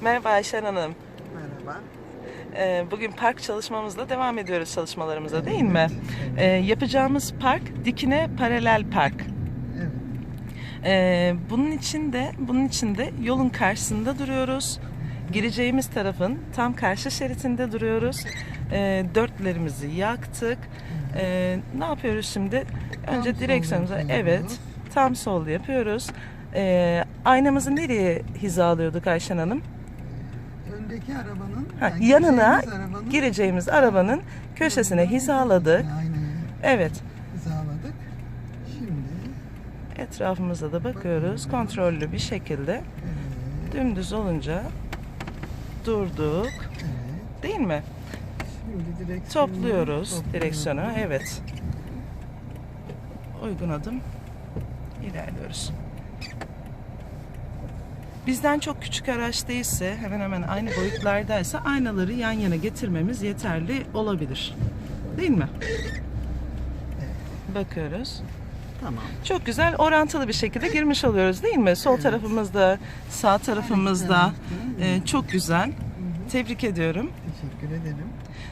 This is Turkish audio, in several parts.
Merhaba Ayşen Hanım. Merhaba. Ee, Bugün park çalışmamızla devam ediyoruz çalışmalarımıza değil mi? Ee, Yapacağımız park dikine paralel park. Evet. Ee, Bunun için de bunun için de yolun karşısında duruyoruz. Gireceğimiz tarafın tam karşı şeritinde duruyoruz. Dörtlerimizi yaktık. Ne yapıyoruz şimdi? Önce sol direksiyonumuza evet tam sol yapıyoruz. Aynamızı nereye hizalıyorduk Ayşen Hanım? Öndeki arabanın Ha, yani yanına gireceğimiz arabanın gireceğimiz arabanın köşesine hizaladık. Aynen Evet. hizaladık. Şimdi Etrafımıza da bakıyoruz. Kontrollü bir şekilde dümdüz olunca durduk. Değil mi? Şimdi direksiyonu topluyoruz. direksiyonu. Evet. Uygun adım. ilerliyoruz. Bizden çok küçük araç değilse, hemen hemen aynı boyutlardaysa aynaları yan yana getirmemiz yeterli olabilir. Değil mi? Bakıyoruz. Tamam. Çok güzel orantılı bir şekilde girmiş oluyoruz değil mi? Sol Evet. tarafımızda, sağ tarafımızda. Evet. Ee, çok güzel. Tebrik ediyorum. Teşekkür ederim.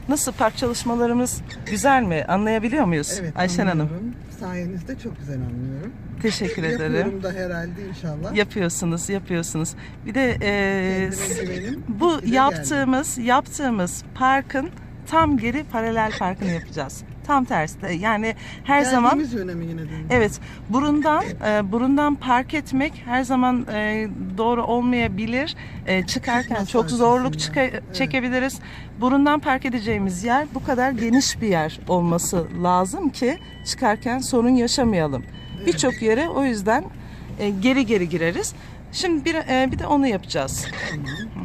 Nasıl park çalışmalarımız güzel mi? Anlayabiliyor muyuz Evet, Ayşen Hanım? anlıyorum. Sayenizde çok güzel anlıyorum. Teşekkür ederim. Yapıyorum da herhalde inşallah. Yapıyorsunuz, yapıyorsunuz. Bir de e, Kendime güvenim bu gitgide yaptığımız yaptığımız parkın tam geri paralel parkını yapacağız. Tam tersi. Yani her geldi. zaman Geldiğimiz yöne mi yine dönüyoruz? Evet, burundan e, burundan park etmek her zaman e, doğru olmayabilir. E, çıkarken Çıkmaz çok zorluk çıka- Evet. çekebiliriz. Burundan park edeceğimiz yer bu kadar geniş bir yer olması lazım ki çıkarken sorun yaşamayalım. Birçok yere o yüzden e, geri geri gireriz. Şimdi bir, e, bir de onu yapacağız. Tamam.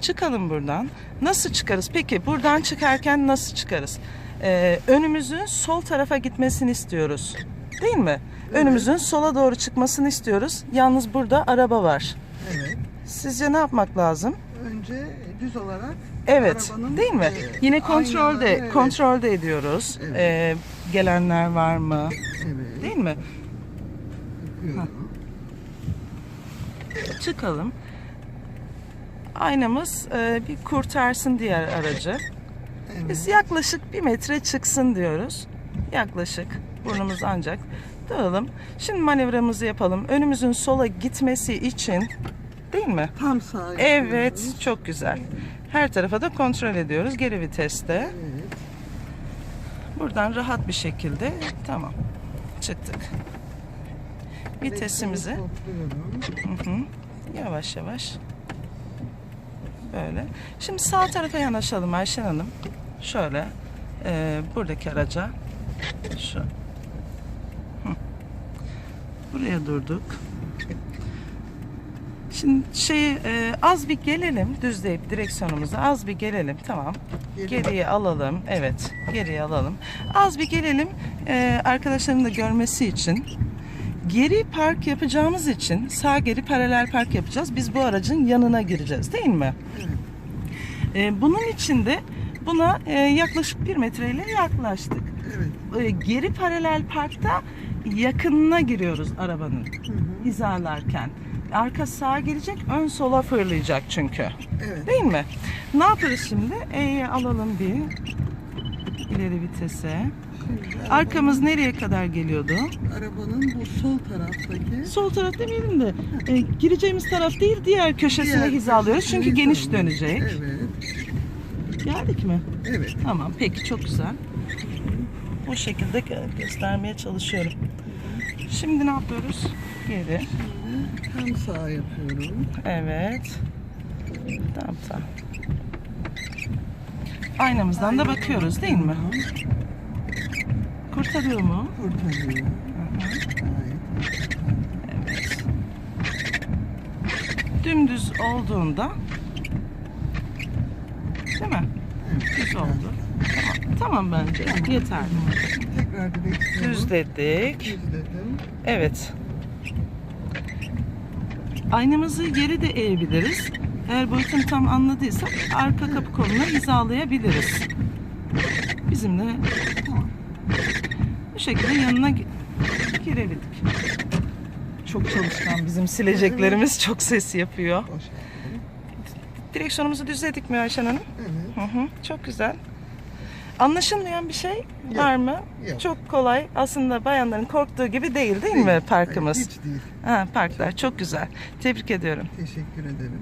Çıkalım buradan. Nasıl çıkarız? Peki buradan çıkarken nasıl çıkarız? Ee, önümüzün sol tarafa gitmesini istiyoruz. Değil mi? Önümüzün sola doğru çıkmasını istiyoruz. Yalnız burada araba var. Evet. Sizce ne yapmak lazım? Önce düz olarak Evet, arabanın, değil mi? e, Yine kontrolde aynaları, evet. kontrolde ediyoruz. Evet. Ee, gelenler var mı? Evet. Değil mi? Çıkalım. Aynamız e, bir kurtarsın diğer aracı. Evet. Biz yaklaşık bir metre çıksın diyoruz. Yaklaşık. Burnumuz ancak. Dağılım. Şimdi manevramızı yapalım. Önümüzün sola gitmesi için değil mi? Tam sağ Evet. Çok güzel. Her tarafa da kontrol ediyoruz. Geri viteste. Evet. Buradan rahat bir şekilde tamam. Çıktık. Vitesimizi. Hı hı. Yavaş yavaş. Böyle. Şimdi sağ tarafa yanaşalım Ayşen Hanım. Şöyle. e, buradaki araca. Şu. Hı. Buraya durduk. Şimdi şey e, az bir gelelim düzleyip direksiyonumuza az bir gelelim tamam Geri- geriye alalım evet geriye alalım az bir gelelim e, arkadaşların da görmesi için Geri park yapacağımız için sağ geri paralel park yapacağız. Biz bu aracın yanına gireceğiz değil mi? Ee, bunun için de buna e, yaklaşık bir metreyle yaklaştık. Evet. Ee, geri paralel parkta yakınına giriyoruz arabanın Hı hı. hizalarken. Arka sağa gelecek, ön sola fırlayacak çünkü. Evet. Değil mi? Ne yaparız şimdi? E'yi alalım bir. ileri vitese. Şimdi Arkamız nereye kadar geliyordu? arabanın bu sol taraftaki Sol taraf demeyelim de e, gireceğimiz taraf değil diğer köşesine diğer hizalıyoruz köşesine çünkü geniş hizalıyoruz. dönecek. Evet. Geldik mi? Evet. Tamam peki çok güzel. Bu şekilde gö- göstermeye çalışıyorum. Şimdi ne yapıyoruz? Geri. Tam sağ yapıyorum. Evet. Tamam tamam. Aynamızdan da bakıyoruz değil mi? Tamam. Kurtarıyor mu? Kurtarıyor. Gayet. Evet. Dümdüz olduğunda değil mi? Düz oldu. Tamam, tamam bence. Yeterli. Tekrar direksiyonu Düzledik. düzledim. Evet. Aynamızı geri de eğebiliriz. Eğer boyutunu tam anladıysak arka kapı koluna hizalayabiliriz. Bizimle şekilde yanına gi- girebildik. Çok çalışkan bizim sileceklerimiz çok ses yapıyor. Direksiyonumuzu düzledik mi Ayşen Hanım? Evet. Hı hı, çok güzel. Anlaşılmayan bir şey var mı? Yok. Çok kolay. Aslında bayanların korktuğu gibi değil değil, mi Değil. parkımız? Hayır, hiç değil. Ha, parklar çok güzel. Tebrik ediyorum. Teşekkür ederim.